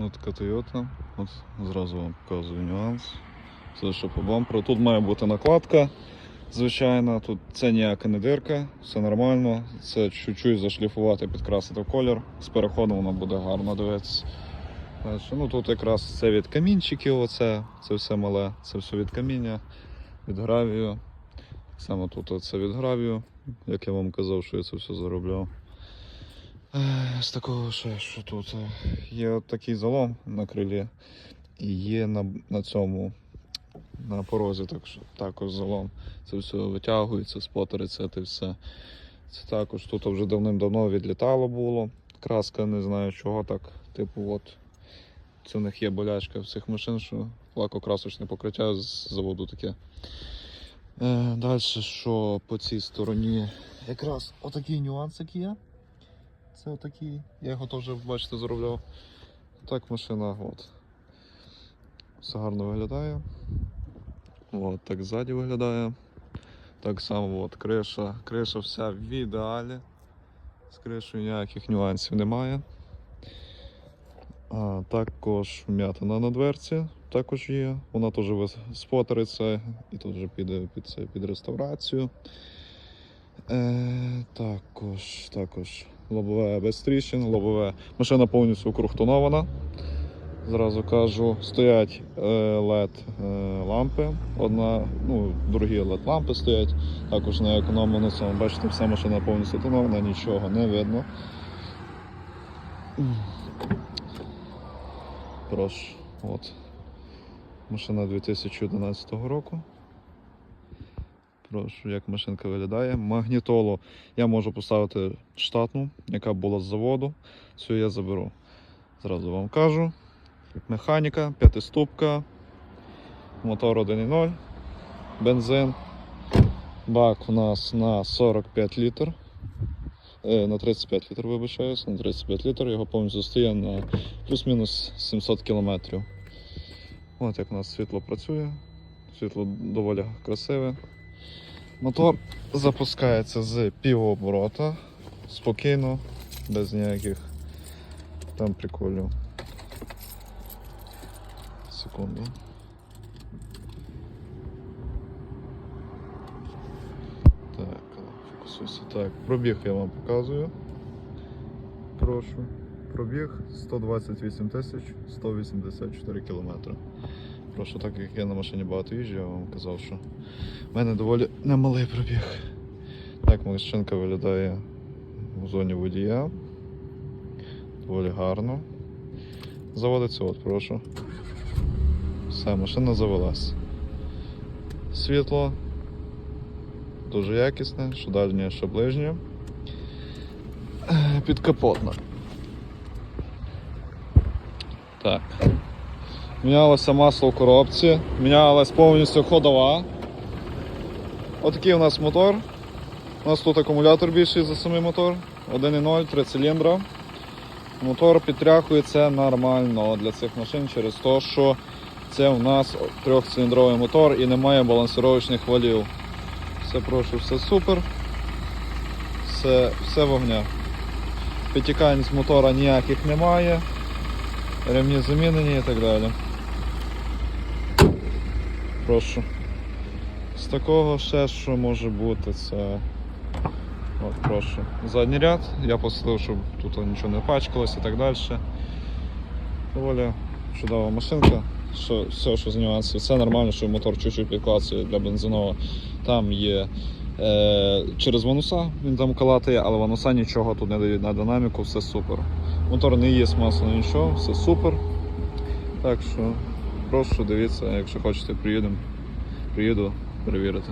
Ось така Toyota. От зразу вам показую нюанс. Це що по бамперу. Тут має бути накладка. Звичайно, тут це ніяка не дирка, все нормально. Це чуть-чуть зашліфувати, підкрасити колір. З переходом воно буде гарно дивитися. Ну тут якраз це від камінчиків, оце, це все мале, це все від каміння, від гравію. Само тут це від гравію, як я вам казав, що я це все заробляв. Е, З такого ще, що тут е, є от такий залом на крилі і є на, на цьому, на порозі так, також залом. Це все витягується, спотериться, це все. Це також тут вже давним-давно відлітало було. Краска, не знаю чого так. Типу, от це в них є болячка в цих машин, що лакокрасочне покриття з заводу таке. Е, Далі, що по цій стороні, якраз отакий нюансик є. Це отакий. Я його теж, бачите, заробляв. Так машина от. Все гарно виглядає. От, так ззаді виглядає. Так само от, криша. Криша вся в ідеалі. З кришею ніяких нюансів немає. А, також вм'ятина на дверці також є. Вона теж спотериться і тут вже піде під, під реставрацію. Е, також, також лобове без тріщин, лобове. Машина повністю укругтонована. Зразу кажу, стоять е, LED е. Одна, ну, дорогі LED лампи стоять. Також на економленому цьому. Бачите, вся машина повністю тонована, нічого не видно. Прошу. От. Машина 2011 року. Прошу, як машинка виглядає. Магнітолу я можу поставити штатну, яка була з заводу. Цю я заберу. Зразу вам кажу. Механіка, п'ятиступка, мотор 1.0, бензин. Бак у нас на 45 літр. Е, на 35 літр, вибачаюсь, на 35 літр. Його повністю стає на плюс-мінус 700 кілометрів. От як у нас світло працює. Світло доволі красиве. Мотор запускається з півоборота. Спокійно, без ніяких там приколів. Секунду. Так, фокусуйся. Так, пробіг я вам показую. Прошу. Пробіг 128 тисяч 184 кілометри. Прошу, так як я на машині багато їжджу, я вам казав, що в мене доволі немалий пробіг. Так машинка виглядає в зоні водія. Доволі гарно. Заводиться, от, прошу. Все, машина завелась. Світло дуже якісне, що дальнє, що ближнє. Е, Підкапотно. Так. Мінялося масло в коробці, мінялась повністю ходова. Отакий у нас мотор. У нас тут акумулятор більший за самий мотор. 1,0, 3 циліндра. Мотор підтряхується нормально для цих машин через те, що це у нас трьохциліндровий мотор і немає балансировочних валів. Все прошу, все супер. Все, все вогня. Підтікань з мотора ніяких немає. Ремні замінені і так далі. Прошу. З такого ще що може бути, це. От, прошу. Задній ряд. Я посилив, щоб тут нічого не пачкалось і так далі. Доволі чудова машинка. Що, все, що з нюансів. Це нормально, що мотор чуть-чуть підклацує для бензинового. Там є е, через вануса, він там калатає, але вануса нічого тут не дають на динаміку, все супер. Мотор не є масло, нічого, все супер. Так що прошу дивіться, якщо хочете, приїдемо. Приїду перевірити.